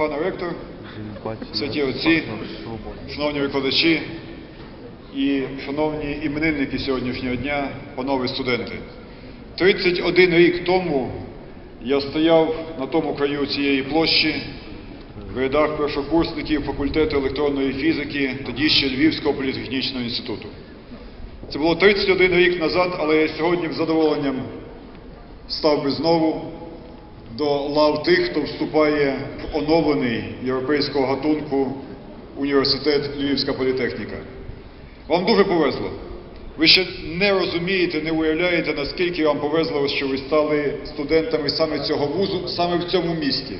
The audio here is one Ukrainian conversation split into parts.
пане ректор, святі отці, шановні викладачі і шановні іменинники сьогоднішнього дня, панове студенти. 31 рік тому я стояв на тому краю цієї площі в рядах першокурсників факультету електронної фізики, тоді ще Львівського політехнічного інституту. Це було 31 рік назад, але я сьогодні з задоволенням став би знову до лав тих, хто вступає в оновлений європейського гатунку університет Львівська політехніка. Вам дуже повезло. Ви ще не розумієте, не уявляєте, наскільки вам повезло, що ви стали студентами саме цього вузу, саме в цьому місті.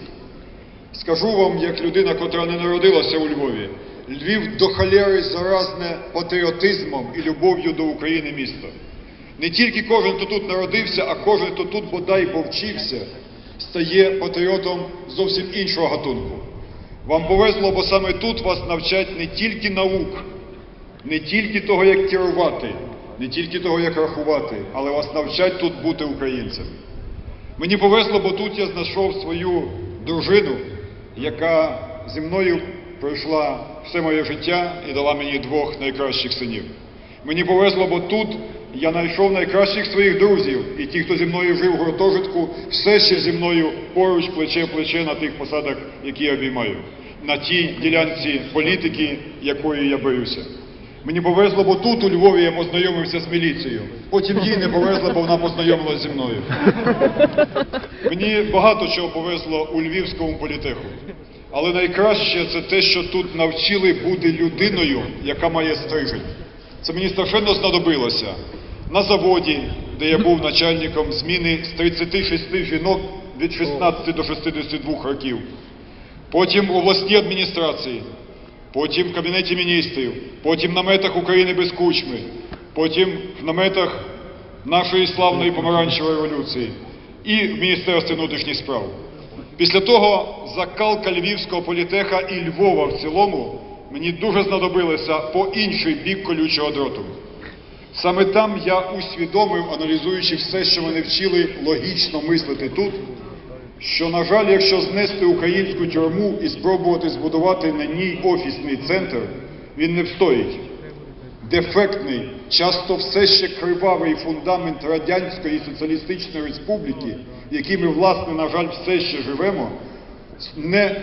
Скажу вам, як людина, котра не народилася у Львові, Львів до холєри заразне патріотизмом і любов'ю до України місто. Не тільки кожен, хто тут народився, а кожен, хто тут бодай повчився, стає патріотом зовсім іншого гатунку. Вам повезло, бо саме тут вас навчать не тільки наук, не тільки того, як керувати, не тільки того, як рахувати, але вас навчать тут бути українцем. Мені повезло, бо тут я знайшов свою дружину, яка зі мною пройшла все моє життя і дала мені двох найкращих синів. Мені повезло, бо тут я знайшов найкращих своїх друзів, і ті, хто зі мною жив в гуртожитку, все ще зі мною поруч, плече плече на тих посадах, які я обіймаю, на тій ділянці політики, якою я борюся. Мені повезло, бо тут у Львові я познайомився з міліцією. Потім їй не повезло, бо вона познайомилася зі мною. Мені багато чого повезло у Львівському політеху. Але найкраще це те, що тут навчили бути людиною, яка має стрижень. Це мені страшенно знадобилося. На заводі, де я був начальником зміни з 36 жінок від 16 до 62 років. Потім у обласній адміністрації, потім в Кабінеті міністрів, потім в наметах України без кучми, потім в наметах нашої славної помаранчевої революції і в Міністерстві внутрішніх справ. Після того закалка Львівського політеха і Львова в цілому мені дуже знадобилася по інший бік колючого дроту. Саме там я усвідомив, аналізуючи все, що мене вчили логічно мислити тут, що, на жаль, якщо знести українську тюрму і спробувати збудувати на ній офісний центр, він не встоїть. Дефектний, часто все ще кривавий фундамент Радянської Соціалістичної Республіки, в якій ми, власне, на жаль, все ще живемо, не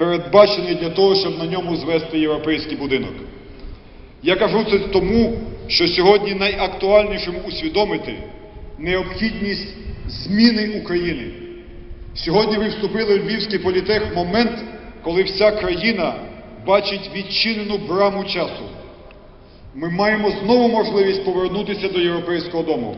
передбачений для того, щоб на ньому звести європейський будинок. Я кажу це тому, що сьогодні найактуальнішим усвідомити необхідність зміни України. Сьогодні ви вступили в Львівський політех в момент, коли вся країна бачить відчинену браму часу. Ми маємо знову можливість повернутися до європейського дому.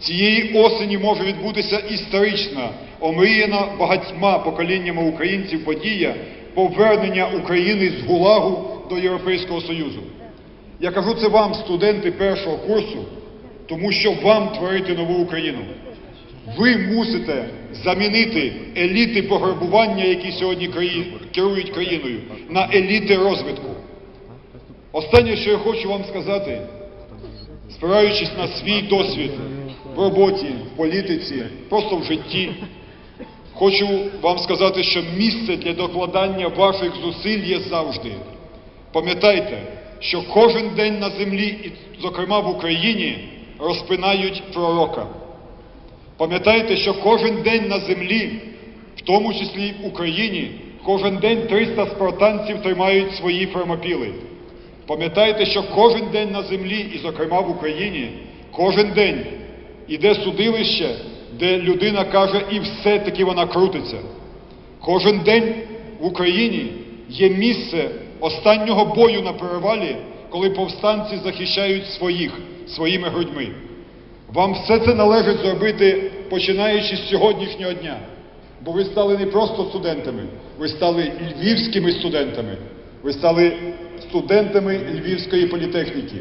Цієї осені може відбутися історична, омріяна багатьма поколіннями українців подія повернення України з ГУЛАГу до Європейського Союзу. Я кажу це вам, студенти першого курсу, тому що вам творити нову Україну. Ви мусите замінити еліти пограбування, які сьогодні краї- керують країною, на еліти розвитку. Останнє, що я хочу вам сказати, спираючись на свій досвід в роботі, в політиці, просто в житті, хочу вам сказати, що місце для докладання ваших зусиль є завжди. Пам'ятайте, що кожен день на землі, і, зокрема в Україні, розпинають пророка. Пам'ятайте, що кожен день на землі, в тому числі в Україні, кожен день 300 спартанців тримають свої фермопіли. Пам'ятайте, що кожен день на землі, і зокрема в Україні, кожен день іде судилище, де людина каже, і все-таки вона крутиться. Кожен день в Україні є місце останнього бою на перевалі, коли повстанці захищають своїх своїми грудьми. Вам все це належить зробити, починаючи з сьогоднішнього дня. Бо ви стали не просто студентами, ви стали львівськими студентами, ви стали студентами Львівської політехніки.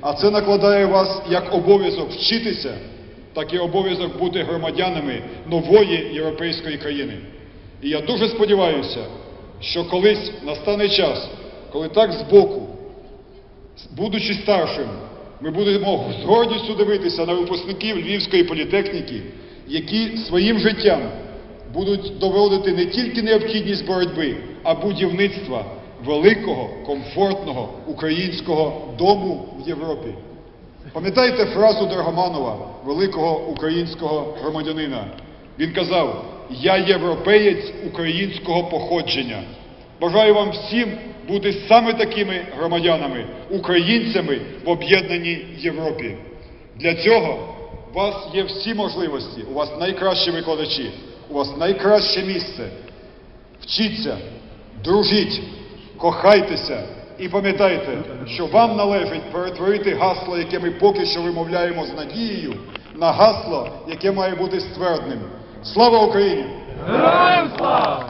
А це накладає вас як обов'язок вчитися, так і обов'язок бути громадянами нової європейської країни. І я дуже сподіваюся, що колись настане час, коли так збоку, будучи старшим, ми будемо з гордістю дивитися на випускників Львівської політехніки, які своїм життям будуть доводити не тільки необхідність боротьби, а будівництва великого, комфортного українського дому в Європі. Пам'ятаєте фразу Драгоманова, великого українського громадянина? Він казав: Я європеєць українського походження. Бажаю вам всім бути саме такими громадянами, українцями в об'єднаній Європі. Для цього у вас є всі можливості, у вас найкращі викладачі, у вас найкраще місце. Вчіться, дружіть, кохайтеся і пам'ятайте, що вам належить перетворити гасло, яке ми поки що вимовляємо з надією, на гасло, яке має бути ствердним. Слава Україні! Героям слава!